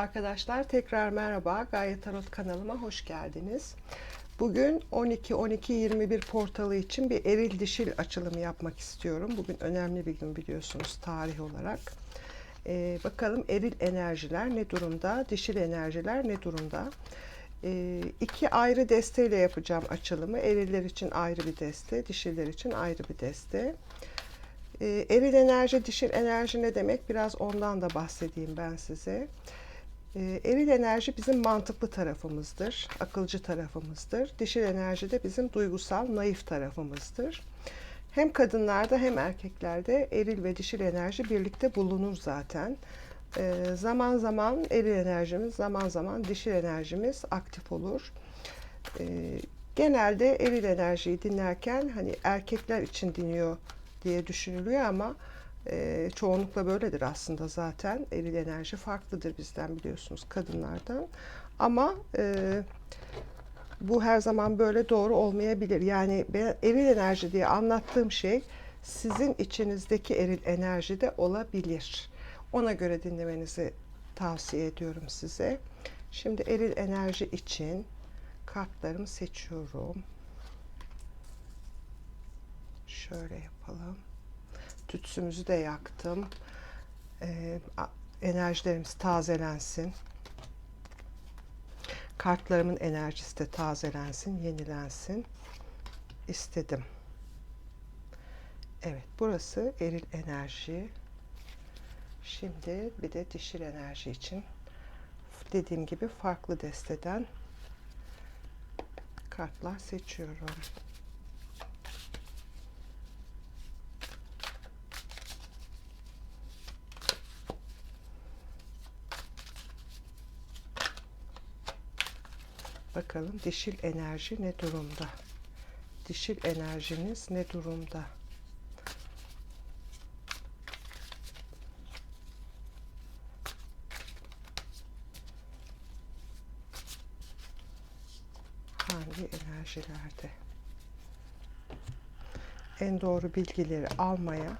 Arkadaşlar tekrar merhaba. Gaye Tarot kanalıma hoş geldiniz. Bugün 12-12-21 portalı için bir eril dişil açılımı yapmak istiyorum. Bugün önemli bir gün biliyorsunuz tarih olarak. Ee, bakalım eril enerjiler ne durumda, dişil enerjiler ne durumda? Ee, iki ayrı desteyle yapacağım açılımı. Eriller için ayrı bir deste, dişiller için ayrı bir deste. Ee, eril enerji, dişil enerji ne demek? Biraz ondan da bahsedeyim ben size. Eril enerji bizim mantıklı tarafımızdır, akılcı tarafımızdır. Dişil enerji de bizim duygusal, naif tarafımızdır. Hem kadınlarda hem erkeklerde eril ve dişil enerji birlikte bulunur zaten. Ee, zaman zaman eril enerjimiz, zaman zaman dişil enerjimiz aktif olur. Ee, genelde eril enerjiyi dinlerken hani erkekler için dinliyor diye düşünülüyor ama e, çoğunlukla böyledir aslında zaten. Eril enerji farklıdır bizden biliyorsunuz kadınlardan. Ama e, bu her zaman böyle doğru olmayabilir. Yani ben eril enerji diye anlattığım şey sizin içinizdeki eril enerji de olabilir. Ona göre dinlemenizi tavsiye ediyorum size. Şimdi eril enerji için kartlarımı seçiyorum. Şöyle yapalım. Tütsümüzü de yaktım. Ee, enerjilerimiz tazelensin. Kartlarımın enerjisi de tazelensin, yenilensin istedim. Evet, burası eril enerji. Şimdi bir de dişil enerji için dediğim gibi farklı desteden kartlar seçiyorum. Bakalım dişil enerji ne durumda? Dişil enerjiniz ne durumda? Hangi enerjilerde? En doğru bilgileri almaya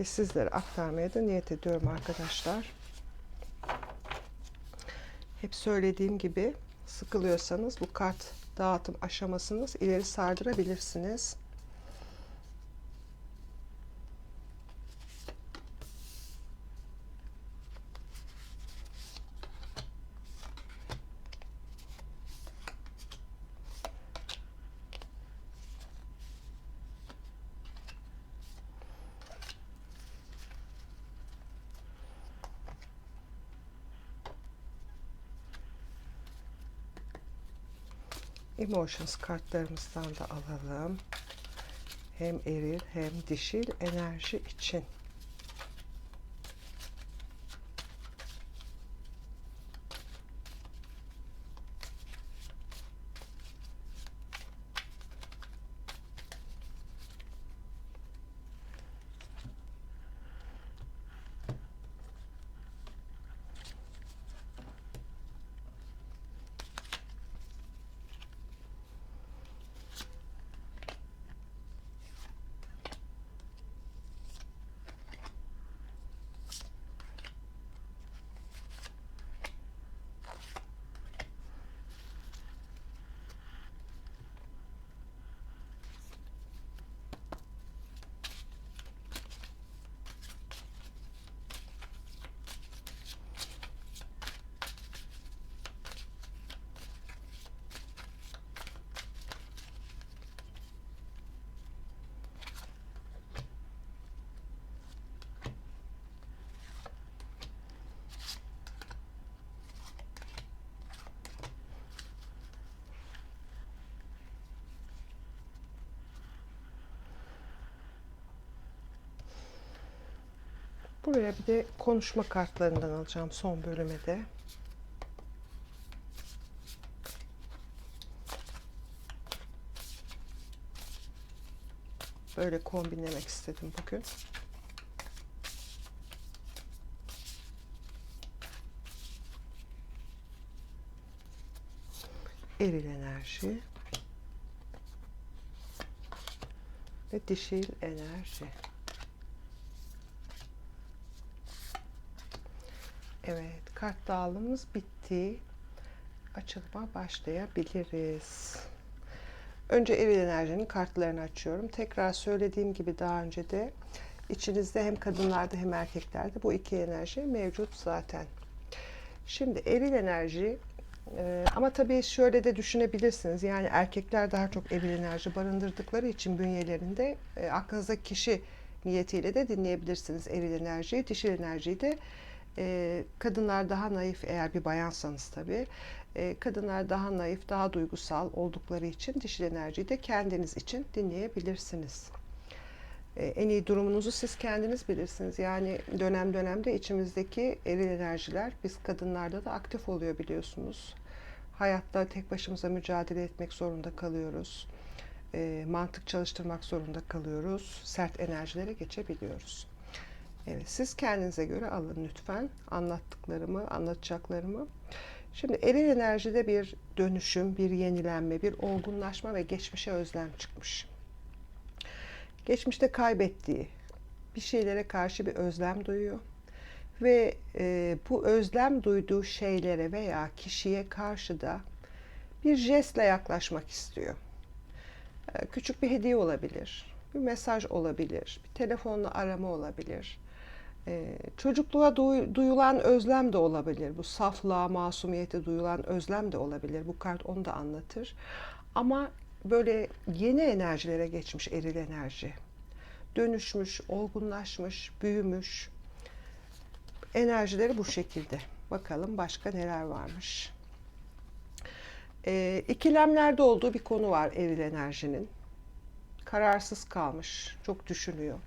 ve sizlere aktarmaya da niyet ediyorum arkadaşlar. Hep söylediğim gibi sıkılıyorsanız bu kart dağıtım aşamasını ileri sardırabilirsiniz. Emotions kartlarımızdan da alalım. Hem eril hem dişil enerji için. Buraya bir de konuşma kartlarından alacağım son bölüme de. Böyle kombinlemek istedim bugün. Eril enerji ve dişil enerji. Evet, kart dağılımımız bitti. Açılıma başlayabiliriz. Önce eril enerjinin kartlarını açıyorum. Tekrar söylediğim gibi daha önce de içinizde hem kadınlarda hem erkeklerde bu iki enerji mevcut zaten. Şimdi eril enerji e, ama tabii şöyle de düşünebilirsiniz. Yani erkekler daha çok eril enerji barındırdıkları için bünyelerinde e, aklınızdaki kişi niyetiyle de dinleyebilirsiniz eril enerjiyi. Dişil enerjiyi de e, kadınlar daha naif eğer bir bayansanız tabii. E, kadınlar daha naif, daha duygusal oldukları için dişil enerjiyi de kendiniz için dinleyebilirsiniz. E, en iyi durumunuzu siz kendiniz bilirsiniz. Yani dönem dönemde içimizdeki eril enerjiler biz kadınlarda da aktif oluyor biliyorsunuz. Hayatta tek başımıza mücadele etmek zorunda kalıyoruz. E, mantık çalıştırmak zorunda kalıyoruz. Sert enerjilere geçebiliyoruz. Evet, siz kendinize göre alın lütfen anlattıklarımı, anlatacaklarımı. Şimdi eril enerjide bir dönüşüm, bir yenilenme, bir olgunlaşma ve geçmişe özlem çıkmış. Geçmişte kaybettiği bir şeylere karşı bir özlem duyuyor ve e, bu özlem duyduğu şeylere veya kişiye karşı da bir jestle yaklaşmak istiyor. E, küçük bir hediye olabilir, bir mesaj olabilir, bir telefonla arama olabilir. E, çocukluğa duy, duyulan özlem de olabilir. Bu saflığa, masumiyete duyulan özlem de olabilir. Bu kart onu da anlatır. Ama böyle yeni enerjilere geçmiş eril enerji. Dönüşmüş, olgunlaşmış, büyümüş. Enerjileri bu şekilde. Bakalım başka neler varmış. E, ikilemlerde olduğu bir konu var eril enerjinin. Kararsız kalmış, çok düşünüyor.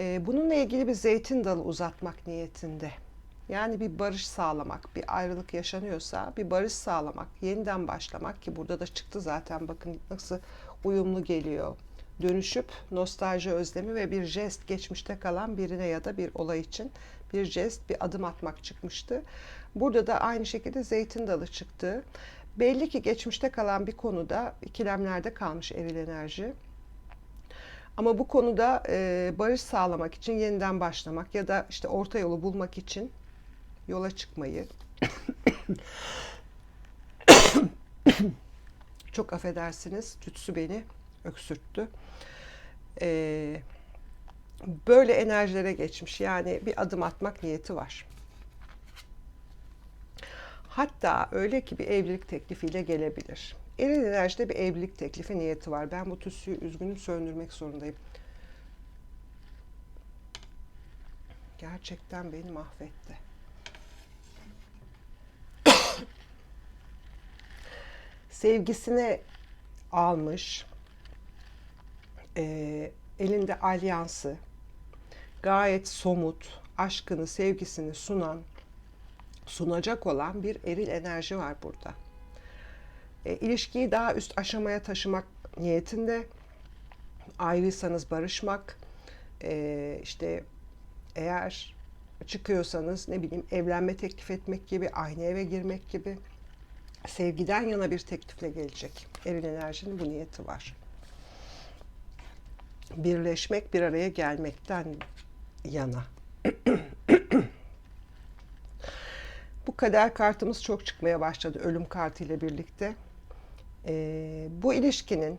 E, bununla ilgili bir zeytin dalı uzatmak niyetinde. Yani bir barış sağlamak, bir ayrılık yaşanıyorsa bir barış sağlamak, yeniden başlamak ki burada da çıktı zaten bakın nasıl uyumlu geliyor. Dönüşüp nostalji özlemi ve bir jest geçmişte kalan birine ya da bir olay için bir jest, bir adım atmak çıkmıştı. Burada da aynı şekilde zeytin dalı çıktı. Belli ki geçmişte kalan bir konuda ikilemlerde kalmış eril enerji. Ama bu konuda e, barış sağlamak için yeniden başlamak ya da işte orta yolu bulmak için yola çıkmayı çok affedersiniz tütsü beni öksürttü. E, böyle enerjilere geçmiş yani bir adım atmak niyeti var. Hatta öyle ki bir evlilik teklifiyle gelebilir. Eril enerjide bir evlilik teklifi niyeti var. Ben bu tüsüyü üzgünüm söndürmek zorundayım. Gerçekten beni mahvetti. Sevgisini almış, e, elinde alyansı, gayet somut, aşkını, sevgisini sunan, sunacak olan bir eril enerji var burada e, ilişkiyi daha üst aşamaya taşımak niyetinde ayrıysanız barışmak e, işte eğer çıkıyorsanız ne bileyim evlenme teklif etmek gibi aynı eve girmek gibi sevgiden yana bir teklifle gelecek. Eril enerjinin bu niyeti var. Birleşmek, bir araya gelmekten yana. bu kader kartımız çok çıkmaya başladı ölüm kartı ile birlikte e, bu ilişkinin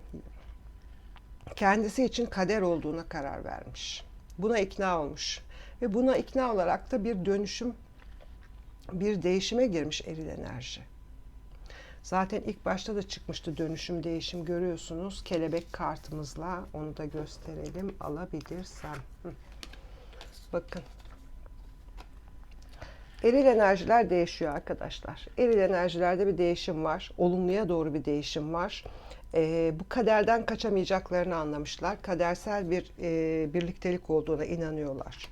kendisi için kader olduğuna karar vermiş. Buna ikna olmuş. Ve buna ikna olarak da bir dönüşüm, bir değişime girmiş eril enerji. Zaten ilk başta da çıkmıştı dönüşüm, değişim görüyorsunuz. Kelebek kartımızla onu da gösterelim alabilirsem. Bakın Eril enerjiler değişiyor arkadaşlar. Eril enerjilerde bir değişim var. Olumluya doğru bir değişim var. E, bu kaderden kaçamayacaklarını anlamışlar. Kadersel bir e, birliktelik olduğuna inanıyorlar.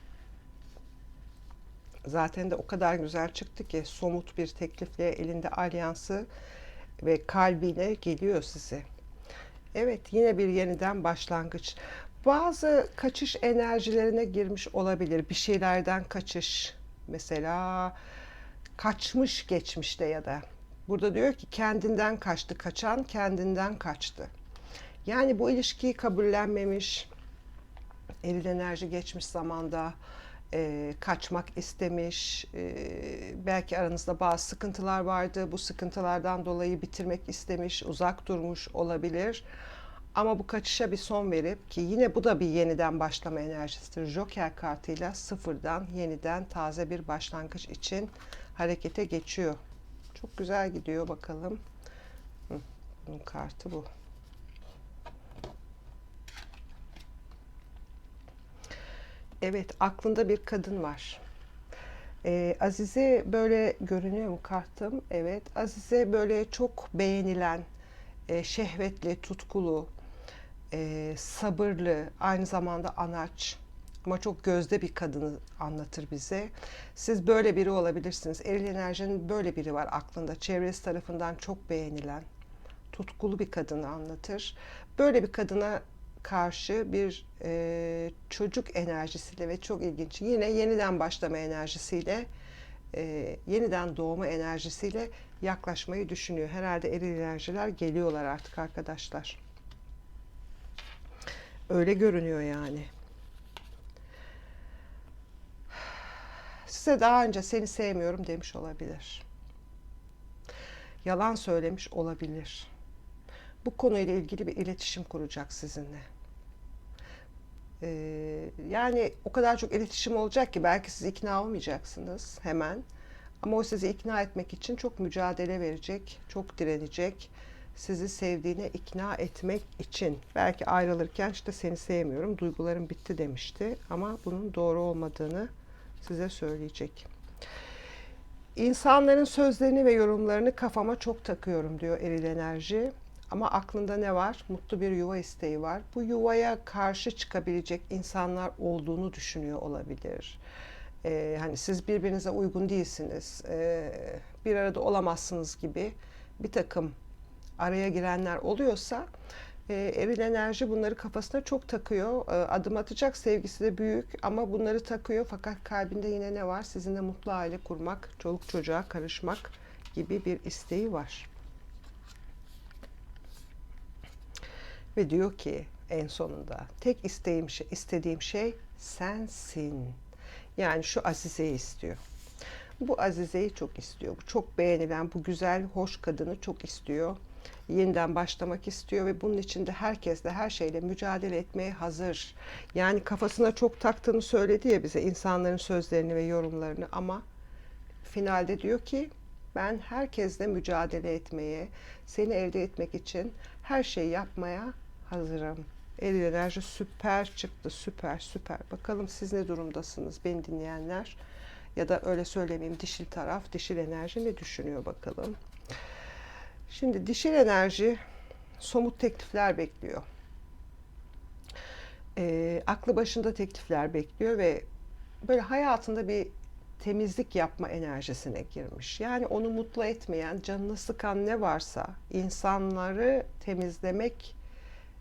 Zaten de o kadar güzel çıktı ki somut bir teklifle elinde alyansı ve kalbiyle geliyor size. Evet yine bir yeniden başlangıç. Bazı kaçış enerjilerine girmiş olabilir. Bir şeylerden kaçış, Mesela kaçmış geçmişte ya da burada diyor ki kendinden kaçtı, kaçan kendinden kaçtı. Yani bu ilişkiyi kabullenmemiş, eril enerji geçmiş zamanda e, kaçmak istemiş, e, belki aranızda bazı sıkıntılar vardı, bu sıkıntılardan dolayı bitirmek istemiş, uzak durmuş olabilir. Ama bu kaçışa bir son verip ki yine bu da bir yeniden başlama enerjisidir. Joker kartıyla sıfırdan yeniden taze bir başlangıç için harekete geçiyor. Çok güzel gidiyor bakalım. Bunun kartı bu. Evet, aklında bir kadın var. Ee, Azize böyle görünüyor mu kartım? Evet, Azize böyle çok beğenilen, e, şehvetli, tutkulu, e, sabırlı, aynı zamanda anaç ama çok gözde bir kadını anlatır bize. Siz böyle biri olabilirsiniz. Eril enerjinin böyle biri var aklında. Çevresi tarafından çok beğenilen, tutkulu bir kadını anlatır. Böyle bir kadına karşı bir e, çocuk enerjisiyle ve çok ilginç yine yeniden başlama enerjisiyle e, yeniden doğma enerjisiyle yaklaşmayı düşünüyor. Herhalde eril enerjiler geliyorlar artık arkadaşlar. Öyle görünüyor yani. Size daha önce seni sevmiyorum demiş olabilir. Yalan söylemiş olabilir. Bu konuyla ilgili bir iletişim kuracak sizinle. Ee, yani o kadar çok iletişim olacak ki belki siz ikna olmayacaksınız hemen. Ama o sizi ikna etmek için çok mücadele verecek, çok direnecek. Sizi sevdiğine ikna etmek için. Belki ayrılırken işte seni sevmiyorum, duygularım bitti demişti. Ama bunun doğru olmadığını size söyleyecek. İnsanların sözlerini ve yorumlarını kafama çok takıyorum diyor eril enerji. Ama aklında ne var? Mutlu bir yuva isteği var. Bu yuvaya karşı çıkabilecek insanlar olduğunu düşünüyor olabilir. Ee, hani siz birbirinize uygun değilsiniz, ee, bir arada olamazsınız gibi bir takım araya girenler oluyorsa e, eril enerji bunları kafasına çok takıyor. E, adım atacak sevgisi de büyük ama bunları takıyor fakat kalbinde yine ne var? Sizinle mutlu aile kurmak, çoluk çocuğa karışmak gibi bir isteği var. Ve diyor ki en sonunda tek isteğim şey, istediğim şey sensin. Yani şu Azize'yi istiyor. Bu Azize'yi çok istiyor. Bu çok beğenilen, bu güzel, hoş kadını çok istiyor. Yeniden başlamak istiyor ve bunun için de herkesle, her şeyle mücadele etmeye hazır. Yani kafasına çok taktığını söyledi ya bize insanların sözlerini ve yorumlarını ama finalde diyor ki ben herkesle mücadele etmeye, seni elde etmek için her şeyi yapmaya hazırım. Eril enerji süper çıktı. Süper süper. Bakalım siz ne durumdasınız beni dinleyenler. Ya da öyle söylemeyeyim dişil taraf, dişil enerji ne düşünüyor bakalım. Şimdi dişil enerji somut teklifler bekliyor. E, aklı başında teklifler bekliyor ve böyle hayatında bir temizlik yapma enerjisine girmiş. Yani onu mutlu etmeyen, canını sıkan ne varsa insanları temizlemek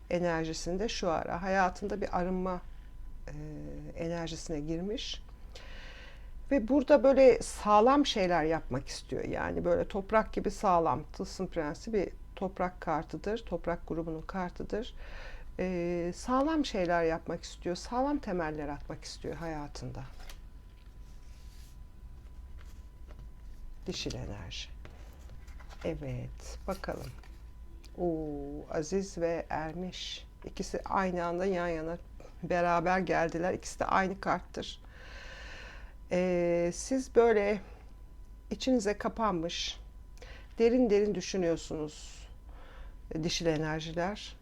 enerjisinde şu ara hayatında bir arınma e, enerjisine girmiş. Ve burada böyle sağlam şeyler yapmak istiyor. Yani böyle toprak gibi sağlam. Tılsım Prensi bir toprak kartıdır. Toprak grubunun kartıdır. Ee, sağlam şeyler yapmak istiyor. Sağlam temeller atmak istiyor hayatında. Dişil enerji. Evet. Bakalım. Oo, Aziz ve Ermiş. İkisi aynı anda yan yana beraber geldiler. İkisi de aynı karttır. Ee, siz böyle içinize kapanmış, derin derin düşünüyorsunuz dişil enerjiler.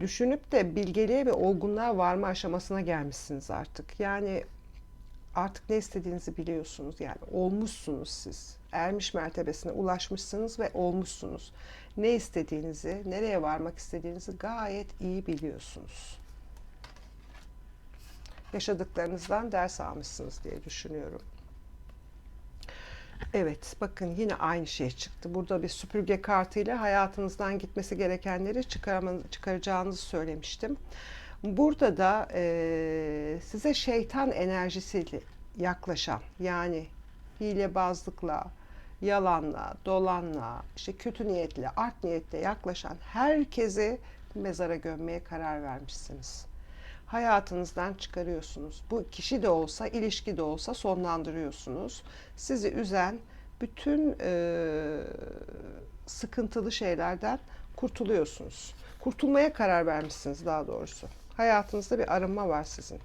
Düşünüp de bilgeliğe ve olgunluğa varma aşamasına gelmişsiniz artık. Yani artık ne istediğinizi biliyorsunuz. Yani olmuşsunuz siz. Ermiş mertebesine ulaşmışsınız ve olmuşsunuz. Ne istediğinizi, nereye varmak istediğinizi gayet iyi biliyorsunuz yaşadıklarınızdan ders almışsınız diye düşünüyorum. Evet, bakın yine aynı şey çıktı. Burada bir süpürge kartıyla hayatınızdan gitmesi gerekenleri çıkaracağınızı söylemiştim. Burada da e, size şeytan enerjisiyle yaklaşan, yani hilebazlıkla, yalanla, dolanla, işte kötü niyetle, art niyetle yaklaşan herkesi mezara gömmeye karar vermişsiniz hayatınızdan çıkarıyorsunuz. Bu kişi de olsa, ilişki de olsa sonlandırıyorsunuz. Sizi üzen bütün e, sıkıntılı şeylerden kurtuluyorsunuz. Kurtulmaya karar vermişsiniz daha doğrusu. Hayatınızda bir arınma var sizin.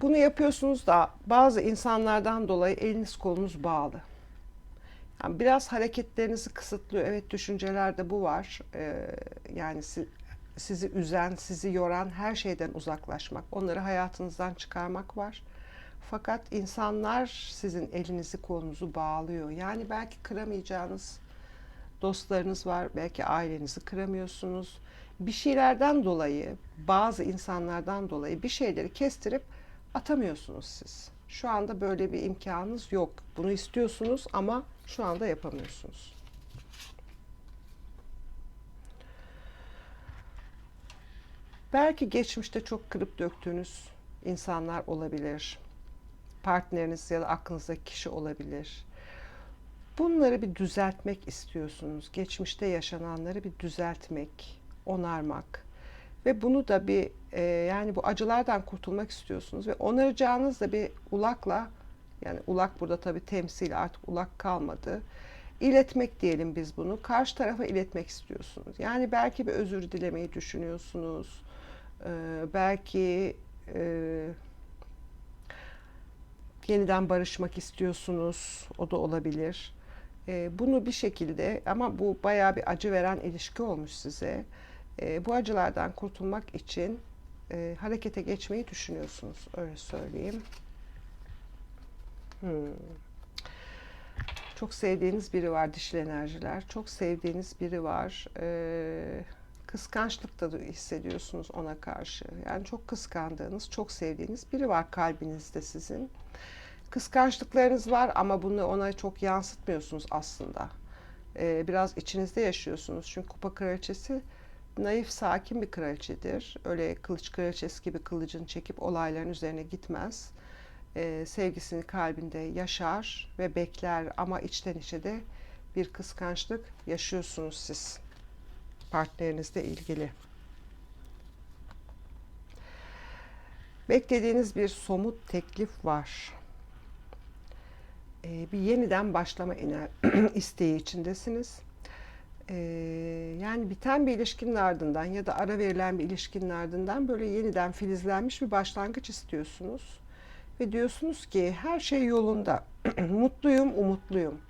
Bunu yapıyorsunuz da bazı insanlardan dolayı eliniz kolunuz bağlı. Yani biraz hareketlerinizi kısıtlıyor. Evet düşüncelerde bu var. Ee, yani si- sizi üzen, sizi yoran her şeyden uzaklaşmak, onları hayatınızdan çıkarmak var. Fakat insanlar sizin elinizi kolunuzu bağlıyor. Yani belki kıramayacağınız dostlarınız var, belki ailenizi kıramıyorsunuz. Bir şeylerden dolayı, bazı insanlardan dolayı bir şeyleri kestirip atamıyorsunuz siz. Şu anda böyle bir imkanınız yok. Bunu istiyorsunuz ama şu anda yapamıyorsunuz. Belki geçmişte çok kırıp döktüğünüz insanlar olabilir. Partneriniz ya da aklınızdaki kişi olabilir. Bunları bir düzeltmek istiyorsunuz. Geçmişte yaşananları bir düzeltmek, onarmak ve bunu da bir e, yani bu acılardan kurtulmak istiyorsunuz ve onaracağınız da bir ulakla yani ulak burada tabii temsil artık ulak kalmadı. İletmek diyelim biz bunu. Karşı tarafa iletmek istiyorsunuz. Yani belki bir özür dilemeyi düşünüyorsunuz. Ee, belki e, yeniden barışmak istiyorsunuz. O da olabilir. Ee, bunu bir şekilde ama bu bayağı bir acı veren ilişki olmuş size. Ee, bu acılardan kurtulmak için e, harekete geçmeyi düşünüyorsunuz. Öyle söyleyeyim. Hmm. Çok sevdiğiniz biri var dişil enerjiler. Çok sevdiğiniz biri var. Ee, kıskançlık da hissediyorsunuz ona karşı. Yani çok kıskandığınız, çok sevdiğiniz biri var kalbinizde sizin. Kıskançlıklarınız var ama bunu ona çok yansıtmıyorsunuz aslında. Ee, biraz içinizde yaşıyorsunuz. Çünkü kupa kraliçesi naif, sakin bir kraliçedir. Öyle kılıç kraliçesi gibi kılıcını çekip olayların üzerine gitmez e, sevgisini kalbinde yaşar ve bekler ama içten içe de bir kıskançlık yaşıyorsunuz siz partnerinizle ilgili. Beklediğiniz bir somut teklif var. E, bir yeniden başlama isteği içindesiniz. E, yani biten bir ilişkinin ardından ya da ara verilen bir ilişkinin ardından böyle yeniden filizlenmiş bir başlangıç istiyorsunuz ve diyorsunuz ki her şey yolunda. Mutluyum, umutluyum.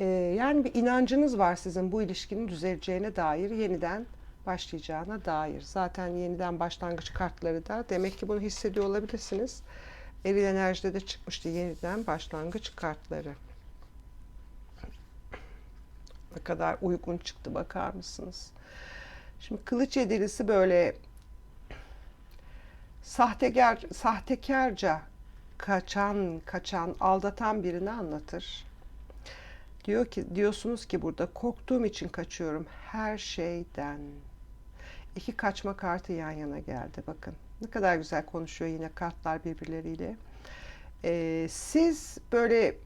Ee, yani bir inancınız var sizin bu ilişkinin düzeleceğine dair, yeniden başlayacağına dair. Zaten yeniden başlangıç kartları da demek ki bunu hissediyor olabilirsiniz. Eril enerjide de çıkmıştı yeniden başlangıç kartları. Ne kadar uygun çıktı bakar mısınız? Şimdi kılıç yedilisi böyle sahtekar, sahtekarca kaçan, kaçan, aldatan birini anlatır. Diyor ki diyorsunuz ki burada korktuğum için kaçıyorum her şeyden. İki kaçma kartı yan yana geldi bakın. Ne kadar güzel konuşuyor yine kartlar birbirleriyle. Ee, siz böyle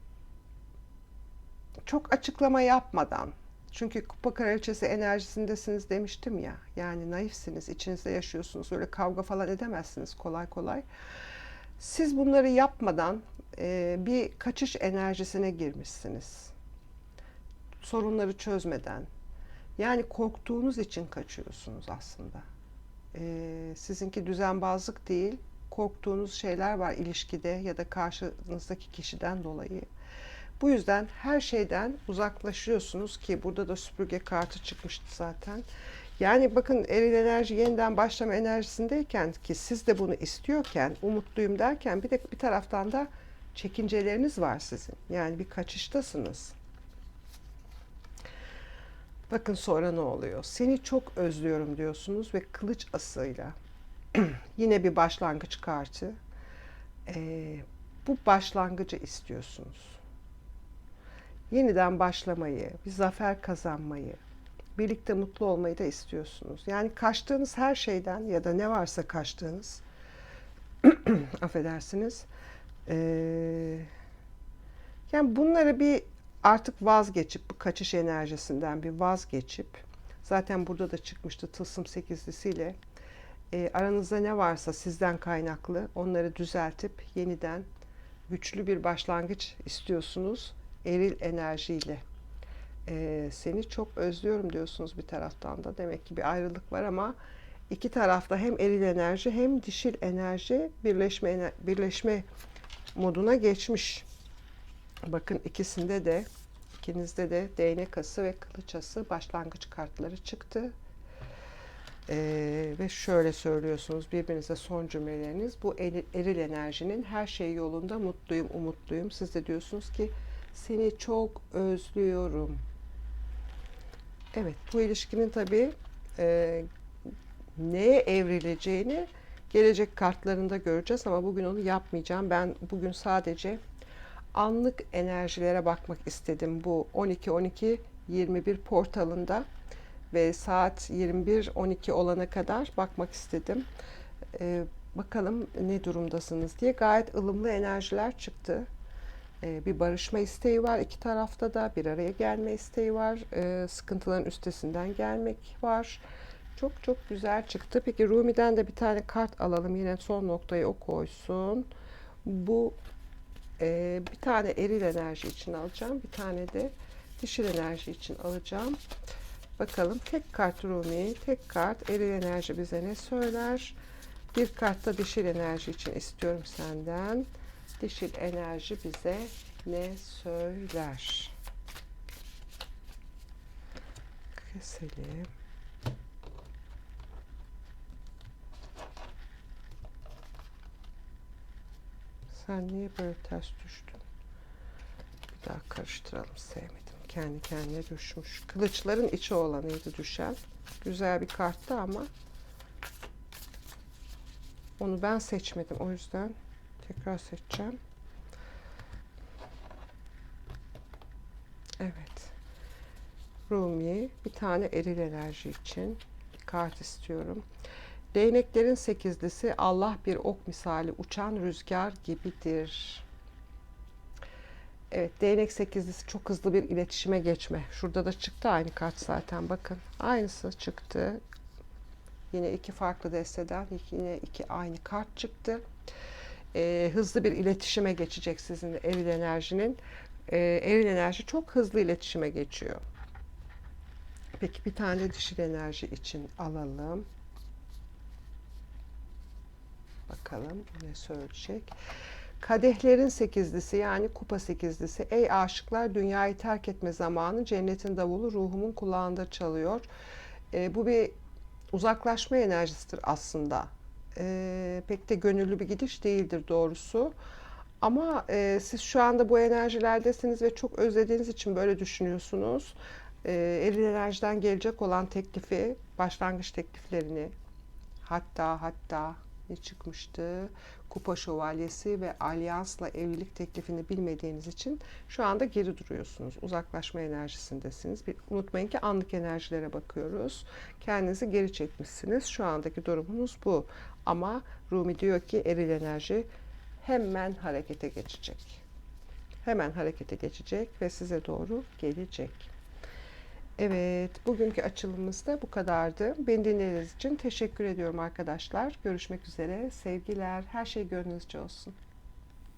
çok açıklama yapmadan çünkü kupa kraliçesi enerjisindesiniz demiştim ya. Yani naifsiniz, içinizde yaşıyorsunuz. Öyle kavga falan edemezsiniz kolay kolay. Siz bunları yapmadan e, bir kaçış enerjisine girmişsiniz. Sorunları çözmeden. Yani korktuğunuz için kaçıyorsunuz aslında. E, sizinki düzenbazlık değil, korktuğunuz şeyler var ilişkide ya da karşınızdaki kişiden dolayı. Bu yüzden her şeyden uzaklaşıyorsunuz ki burada da süpürge kartı çıkmıştı zaten. Yani bakın eril enerji yeniden başlama enerjisindeyken ki siz de bunu istiyorken, umutluyum derken bir de bir taraftan da çekinceleriniz var sizin. Yani bir kaçıştasınız. Bakın sonra ne oluyor? Seni çok özlüyorum diyorsunuz ve kılıç asıyla yine bir başlangıç kartı. Ee, bu başlangıcı istiyorsunuz. Yeniden başlamayı, bir zafer kazanmayı, birlikte mutlu olmayı da istiyorsunuz. Yani kaçtığınız her şeyden ya da ne varsa kaçtığınız affedersiniz. Ee, yani bunları bir artık vazgeçip bu kaçış enerjisinden bir vazgeçip Zaten burada da çıkmıştı tılsım sekizlisiyle. E, aranızda ne varsa sizden kaynaklı onları düzeltip yeniden güçlü bir başlangıç istiyorsunuz eril enerjiyle. E, seni çok özlüyorum diyorsunuz bir taraftan da. Demek ki bir ayrılık var ama iki tarafta hem eril enerji hem dişil enerji birleşme birleşme moduna geçmiş. Bakın ikisinde de ikinizde de değnek ası ve kılıç ası başlangıç kartları çıktı. Ee, ve şöyle söylüyorsunuz birbirinize son cümleleriniz. Bu eril, eril enerjinin her şey yolunda mutluyum, umutluyum. Siz de diyorsunuz ki seni çok özlüyorum. Evet bu ilişkinin tabii e, neye evrileceğini gelecek kartlarında göreceğiz ama bugün onu yapmayacağım. Ben bugün sadece anlık enerjilere bakmak istedim bu 12-12-21 portalında ve saat 21-12 olana kadar bakmak istedim. Ee, bakalım ne durumdasınız diye gayet ılımlı enerjiler çıktı. Ee, bir barışma isteği var iki tarafta da bir araya gelme isteği var. Ee, sıkıntıların üstesinden gelmek var. Çok çok güzel çıktı. Peki Rumi'den de bir tane kart alalım. Yine son noktayı o koysun. Bu e, bir tane eril enerji için alacağım. Bir tane de dişil enerji için alacağım. Bakalım tek kart Rumi, tek kart eril enerji bize ne söyler? Bir kart da dişil enerji için istiyorum senden. Dişil enerji bize ne söyler? Keselim. Sen niye böyle ters düştün? Bir daha karıştıralım sevmedim. Kendi kendine düşmüş. Kılıçların içi olanıydı düşen. Güzel bir karttı ama onu ben seçmedim. O yüzden tekrar seçeceğim. Evet. Rumi bir tane eril enerji için bir kart istiyorum. Değneklerin sekizlisi Allah bir ok misali uçan rüzgar gibidir. Evet değnek sekizlisi çok hızlı bir iletişime geçme. Şurada da çıktı aynı kart zaten bakın. Aynısı çıktı. Yine iki farklı desteden yine iki aynı kart çıktı. Ee, hızlı bir iletişime geçecek sizin eril enerjinin. Ee, eril enerji çok hızlı iletişime geçiyor. Peki bir tane dişil enerji için alalım. Bakalım ne söyleyecek. Kadehlerin sekizlisi yani kupa sekizlisi. Ey aşıklar dünyayı terk etme zamanı cennetin davulu ruhumun kulağında çalıyor. E, bu bir uzaklaşma enerjisidir aslında. E, pek de gönüllü bir gidiş değildir doğrusu. Ama e, siz şu anda bu enerjilerdesiniz ve çok özlediğiniz için böyle düşünüyorsunuz. E, eril enerjiden gelecek olan teklifi, başlangıç tekliflerini hatta hatta ne çıkmıştı? Kupa Şövalyesi ve Alyans'la evlilik teklifini bilmediğiniz için şu anda geri duruyorsunuz. Uzaklaşma enerjisindesiniz. Bir, unutmayın ki anlık enerjilere bakıyoruz. Kendinizi geri çekmişsiniz. Şu andaki durumunuz bu. Ama Rumi diyor ki eril enerji hemen harekete geçecek. Hemen harekete geçecek ve size doğru gelecek. Evet, bugünkü açılımımız da bu kadardı. Beni dinlediğiniz için teşekkür ediyorum arkadaşlar. Görüşmek üzere. Sevgiler. Her şey gönlünüzce olsun.